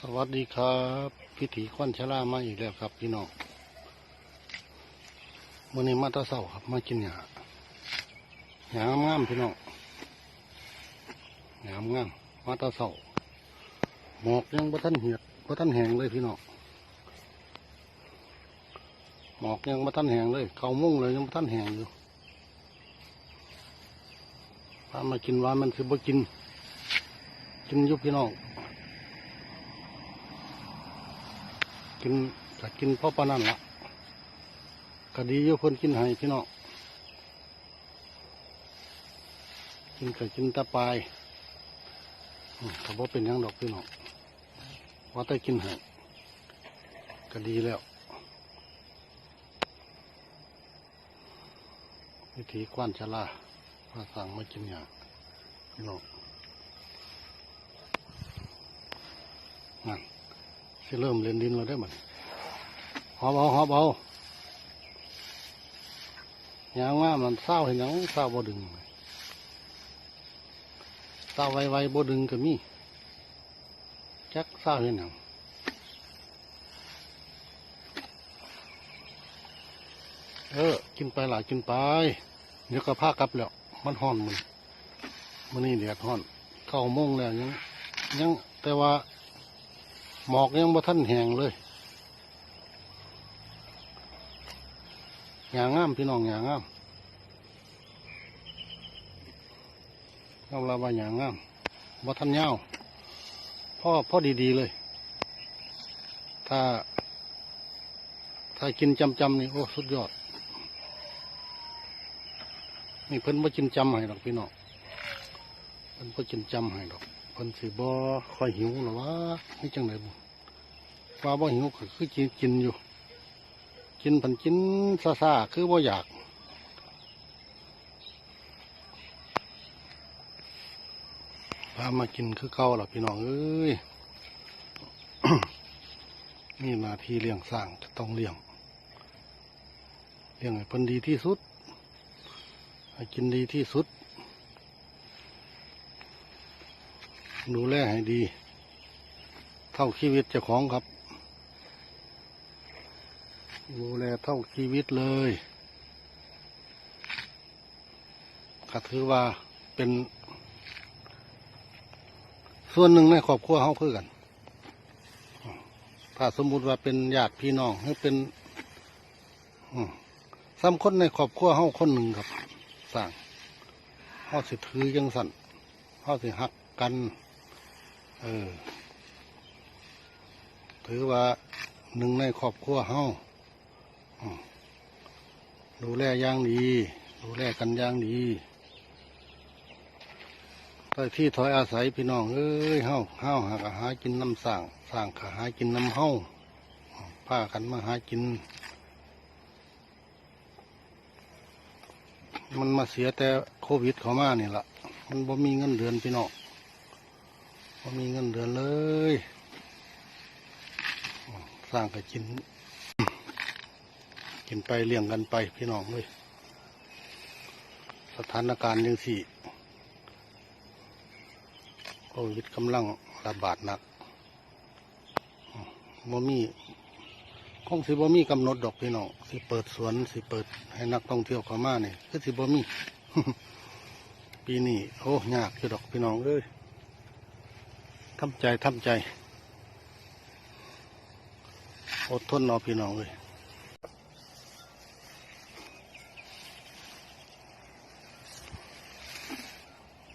สวัสดีครับพิธีควันชะลามาอีกแล้วครับพี่น้องมื่อนี้มาตะเสาครับ มากินหญ้าหญ้างามพี่น้องหญ้างามมาตะเสาหมอกยังบ่ทันเหียดบ่ทันแหงเลยพี่น้องหมอกยังบ่ทันแหงเลยเขามุ่งเลยยังบ่ทันแหงอยู่พามากินว่ามันคือบ่กิน กินยุบพี่น้อง กินก็กินพราะปานนั่นละก็ดีอยู่คนกินให้พี่น้องกินก็กินตะปลายก็บ่เป็นยังดอกพี่น้องว่าแต่กินให้ก็ดีแล้ววิธีกว้านชะลาพาสั่งมากินอย่างพี่น้องนั่น สิเริ่มเล่นดินเราได้หมดหอบเอาหอบเอายางว่ามันเศร้าเห็นยังเศร้าบ่ดึงเศร้าไวไวๆบ่ดึงก็มีจักเศร้าเห็นยังเออ กินไปหลายกินไปเดี๋ยวก็พากลับแล้ว มันห่อนมันมันนี่แดดห่อน เข้าโมงแล้วยังยังแต่ว่า หมอกยังบ่ทันแหงเลยหยางงามพี่น้องหยางงามเราละว่าหยางงามบ่ทันยาพ่อพ่อดีๆเลย ถ้า ถ้ากินจำจำๆนี่โอ้สุดยอดนี่เพิ่นบ่กินจำให้ดอกพี่น้องเพิ่นบ่กินจำให้ดอก เพิ่นสิบ่คอยหิวหรอวะนี่จังไดบุว่าบ่หิวก็คือกินกินอยู่ กินเพันกินซาซาคือบ่อยากพามากินคือเก่าล่ะพี่น้องเอ้ยนี่หนาทีเลี้ยงสร้างจะต้องเลี้ยง เลี้ยงให้เพิ่นดีที่สุดให้กินดีที่สุด ดูแลให้ดี เท่าชีวิตเจ้าของครับ ดูแลเท่าชีวิตเลยก็ถือว่าเป็นส่วนหนึ่งในครอบครัวเขาคือกัน ถ้าสมมุติว่าเป็นญาติพี่น้องหรือเป็นอืมซ้ำคนในครอบครัวเขาคนหนึ่งครับสร้างเขาสิถือยังสั่นเขาสิหักกัน เออ ถือว่าหนึ่งในครอบครัวเฮาดูแลอย่างดี ดูแลกันอย่างดีใต้ที่ถอยอาศัยพี่น้องเอ้ยเฮาเฮาหากหากินน้ำสร้างสร้างขาหากินน้ำเฮาผ้ากันมาหากิน มันมาเสียแต่โควิดเขามานี่ละมันบ่มีเงินเดือนพี่น้อง บ่มีเงินเดือนเลยสร้างก็กิน กินไปเลี้ยงกันไปพี่น้องเลยสถานการณ์ยังสี่โควิดกำลังระบาดหนักบ่มีคงสิบ่มีกำหนดดอกพี่น้องสิเปิดสวนสิเปิดให้นักท่องเที่ยวเข้ามาเนี่ยคือสิบ่มี ปีนี้โอ้ยากคือดอกพี่น้องเอ้ย ทำใจทำใจ อดทนเอพี่น้องเลย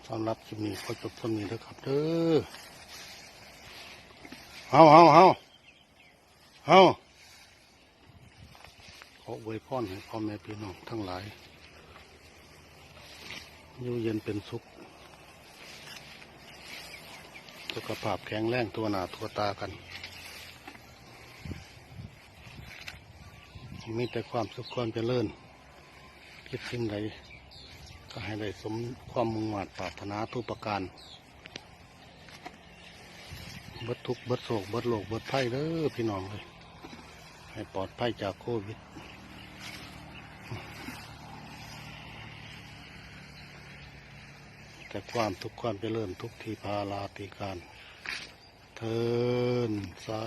สำหรับคลิปนี้ขอจบเท่านี้นะครับเด้อเฮาเฮาเฮาเฮาขออวยพรให้พ่อแม่พี่น้องทั้งหลาย อยู่เย็นเป็นสุข สุขภาพแข็งแรงตัวหนาตัวตากัน มีแต่ความสุขความเจริญคิดสิ่งใดก็ให้ได้สมความมุ่งมั่นปรารถนาทุกประการบดทุกบดโศกบดโลกบดภัยเด้อพี่น้องเลยให้ปลอดภัยจากโควิด แต่ความทุกข์ความเจริญทุกทีพาลาติการเทินสา